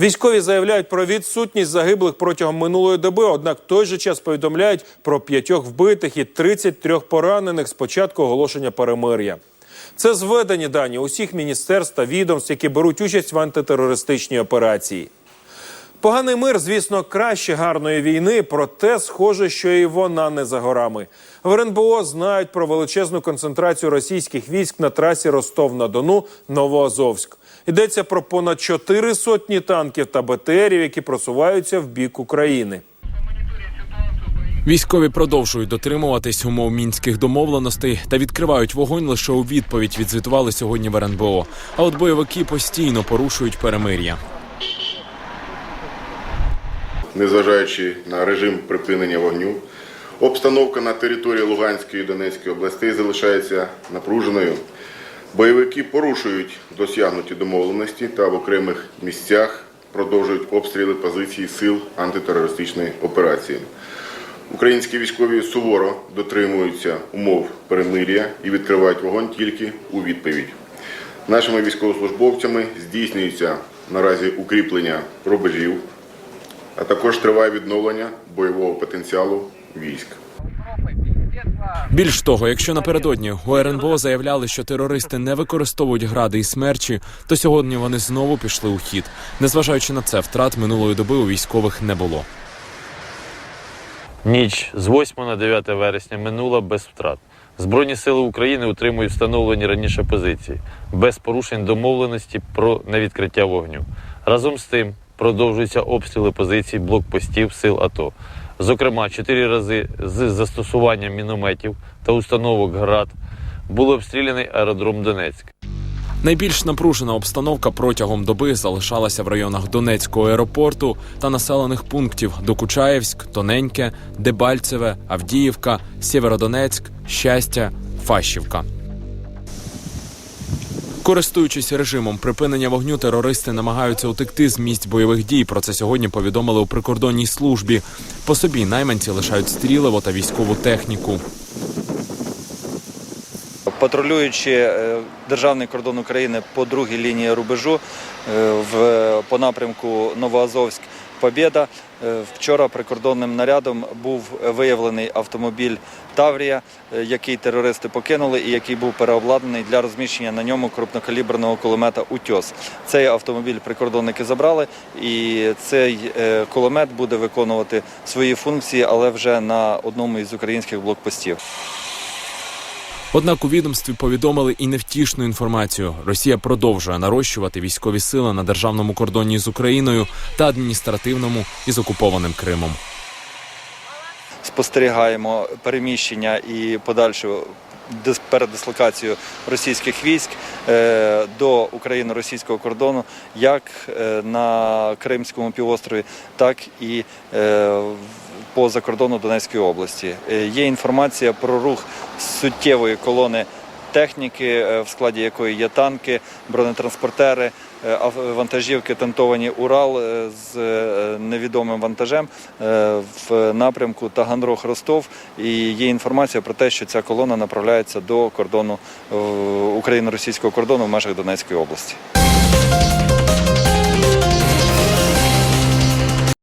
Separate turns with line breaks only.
Військові заявляють про відсутність загиблих протягом минулої доби, однак в той же час повідомляють про п'ятьох вбитих і 33 поранених з початку оголошення перемир'я. Це зведені дані усіх міністерств та відомств, які беруть участь в антитерористичній операції. Поганий мир, звісно, краще гарної війни, проте схоже, що і вона не за горами. В РНБО знають про величезну концентрацію російських військ на трасі Ростов-на-Дону Новоазовськ. Йдеться про понад чотири сотні танків та БТРів, які просуваються в бік України.
Військові продовжують дотримуватись умов мінських домовленостей та відкривають вогонь лише у відповідь. Відзвітували сьогодні в РНБО. А от бойовики постійно порушують перемир'я.
незважаючи на режим припинення вогню. Обстановка на території Луганської і Донецької областей залишається напруженою. Бойовики порушують досягнуті домовленості та в окремих місцях продовжують обстріли позицій сил антитерористичної операції. Українські військові суворо дотримуються умов перемир'я і відкривають вогонь тільки у відповідь. Нашими військовослужбовцями здійснюється наразі укріплення рубежів, а також триває відновлення бойового потенціалу військ.
Більш того, якщо напередодні у РНБО заявляли, що терористи не використовують гради і смерчі, то сьогодні вони знову пішли у хід. Незважаючи на це, втрат минулої доби у військових не було.
Ніч з 8 на 9 вересня минула без втрат. Збройні сили України утримують встановлені раніше позиції без порушень домовленості про невідкриття вогню. Разом з тим продовжуються обстріли позицій блокпостів сил АТО. Зокрема, чотири рази з застосуванням мінометів та установок ГРАД був обстріляний аеродром Донецьк.
Найбільш напружена обстановка протягом доби залишалася в районах Донецького аеропорту та населених пунктів Докучаєвськ, Тоненьке, Дебальцеве, Авдіївка, Сєвєродонецьк, Щастя, Фащівка. Користуючись режимом припинення вогню, терористи намагаються утекти з місць бойових дій. Про це сьогодні повідомили у прикордонній службі. По собі найманці лишають стріливо та військову техніку.
Патрулюючи е, державний кордон України по другій лінії рубежу е, в по напрямку Новоазовськ Побєда, е, вчора прикордонним нарядом був виявлений автомобіль Таврія, е, який терористи покинули і який був переобладнаний для розміщення на ньому крупнокаліберного кулемета Утьос. Цей автомобіль прикордонники забрали, і цей е, кулемет буде виконувати свої функції, але вже на одному із українських блокпостів.
Однак у відомстві повідомили і невтішну інформацію. Росія продовжує нарощувати військові сили на державному кордоні з Україною та адміністративному із окупованим Кримом.
спостерігаємо переміщення і подальшу дис- передислокацію російських військ е, до україно-російського кордону як е, на Кримському півострові, так і е, в- по закордону Донецької області. Е, Є інформація про рух суттєвої колони техніки, е, в складі якої є танки, бронетранспортери, е, вантажівки тантовані Урал з невідомим вантажем в напрямку Таганрог-Ростов. І є інформація про те, що ця колона направляється до кордону україно-російського кордону в межах Донецької області.